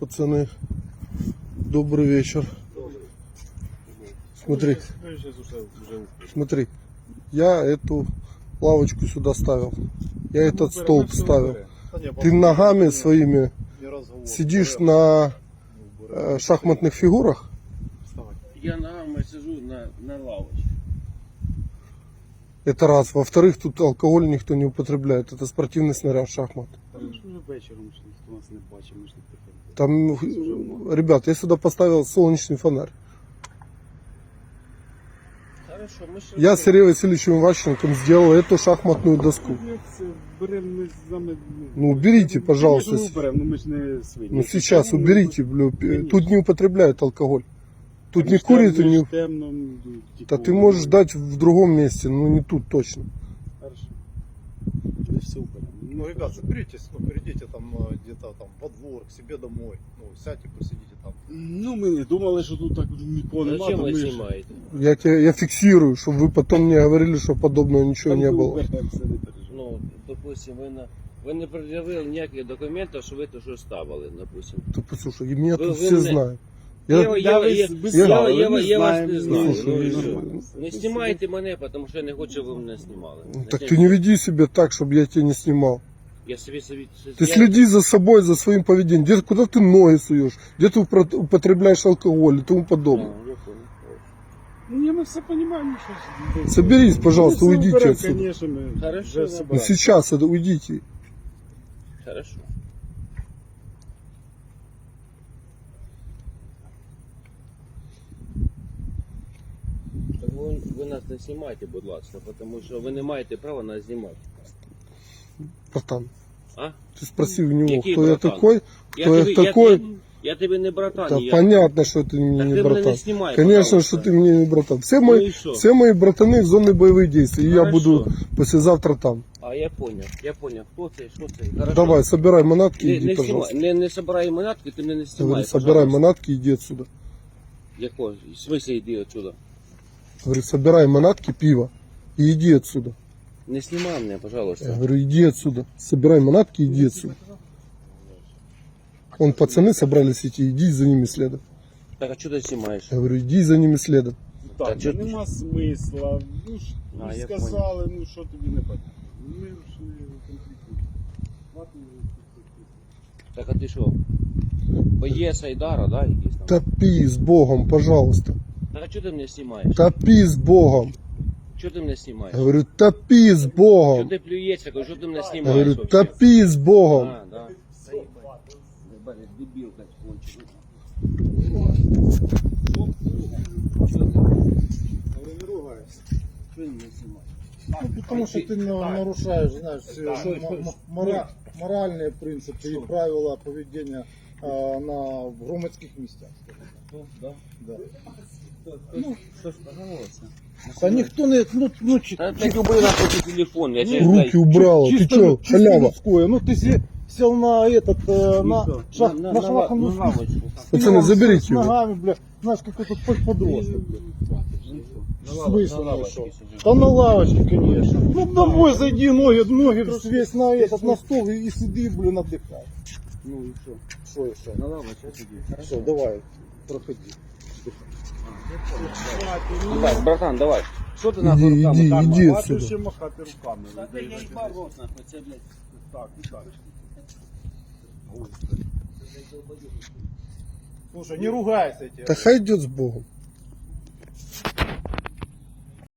Пацаны, добрый вечер. Смотри, смотри. Я эту лавочку сюда ставил. Я этот столб ставил. Ты ногами своими сидишь на э, шахматных фигурах. Я ногами сижу на, на лавочці. Это раз. Во-вторых, тут алкоголь никто не употребляет. Это спортивный снаряд шахмат. Ми ж вже вечором що ніхто нас не бачив, ми ж не приходимо. Там, ребят, я сюда поставил солнечный фонарь. Хорошо, ми ще Я с Сергеем Васильевичем Иващенком сделал эту шахматную доску. Як це беремо ми з вами. Ну, уберите, пожалуйста. Ну ми ж не свині. Ну сейчас уберите, блю, тут не употребляют алкоголь. Тут не курят и не... Темно, ну, Да ты можешь дать в другом месте, но не тут точно. Ну, ребят, соберитесь, ну, перейдите там э, где-то там во двор, к себе домой. Ну, сядьте, посидите там. Ну, ми не думали, що тут так нікого немає. Зачем ви знімаєте? Я, тебе, я фиксирую, чтобы вы потом не говорили, что подобного ничего не было. Ну, допустим, ви, на, ви не пред'явили ніяких документів, що ви тут щось ставили, допустим. Ты послушай, и меня Вы- тут вы все мне- знают. Я, Я, я, ви я, без я, слава, я, ви я, вас знаємо, не знаю. слушай, Ну, і ну, що? нормально. Не знімайте мене, тому що я не хочу, щоб ви мене знімали. так Зачем? ты не веди себя так, чтобы я тебя не снимал. Я собі собі... Ты я- следи за собой, за своим поведением. Где, куда ты ноги суешь, где ты упро- употребляешь алкоголь и тому А, подобное. я понял. Ну, ні, ми все розуміємо, що... Соберись, пожалуйста, Ми все уйдите уберемо, отсюда. Конечно, ми Хорошо, вже да. собрали. Ну сейчас это уйдите. Хорошо. ви, ви нас не знімайте, будь ласка, тому що ви не маєте права нас знімати. Братан, А? ты спроси у него, Какие кто я братан? такой, кто я, тобі- такой. Я, я тебе не братан. Да я... понятно, что ты мне Так не ты меня братан. не снимай, Конечно, пожалуйста. что ты мне не братан. Все Ну мои, и что? все мои братаны в зоне боевых действий. И я Хорошо. буду послезавтра там. А я понял, я понял. Хто це, що це? Хорошо. Давай, собирай манатки и Не, иди, не, пожалуйста. снимай, не, не собирай манатки, ти мене не Я знімай, говорю, собирай пожалуйста. манатки и иди отсюда. Якого? В смысле йди отсюда? Говорю, собирай манатки, пиво и иди отсюда. Не знімай мене, Я пожалуйста. говорю, иди отсюда. Собирай манатки и иди отсюда. Вон пацаны собрались идти, иди за ними следом. Так, а чого ти знімаєш? Я говорю, иди за ними следом. Та Так, чо- нема смисла. Ну, ж, А, ну, я сказали, ну що тобі не понятно. Ми ж не конфліктуємо. Ладно, Так, а ти що? Боєць Айдара, да, якийсь там? Топи с Богом, пожалуйста. Так, а чого ти мене знімаєш? Топи с Богом. Чого ти мене знімаєш? Я говорю, топи с Що Богом. ти плюєшся, кажу, що ти мене Я знімаєш говорю, вообще? топи с Богом. А, да. Ебать, Дебил, блядь, конченый. Что ты меня снимаешь? Ну, потому что ты на- нарушаешь, знаешь, все м- м- мора- моральные принципы и правила поведения а, на в громадских местах. Да? Да. Ну, что ж, пожалуйста. Да никто не, ну, ну, чи- Да убери нахуй телефон, я тебе Руки убрала. Ты чисто, что, чисто халява? людское. Ну ты се- сел на этот, э, на, шах, на, на, на лавочку. Пацаны, с- заберите с его. ногами, бля, знаешь, какой тут под- подросток. бля. На В лав- смысле на лавочке сижу. Да на лавочке, конечно. Ну домой зайди, ноги, ноги свесь на этот, на стол и, и сиди, блин, отдыхай. Ну и что? Что еще? На лавочке сиди. Все, давай, проходи. Ебать, братан, давай. Что ты нахуй руками иди, так иди махаешь? отсюда. ще махати руками. Я ебал рот нахуй, це, блядь. Так, і так. Слушай, не ругайся тебе. Да хай идет с Богом.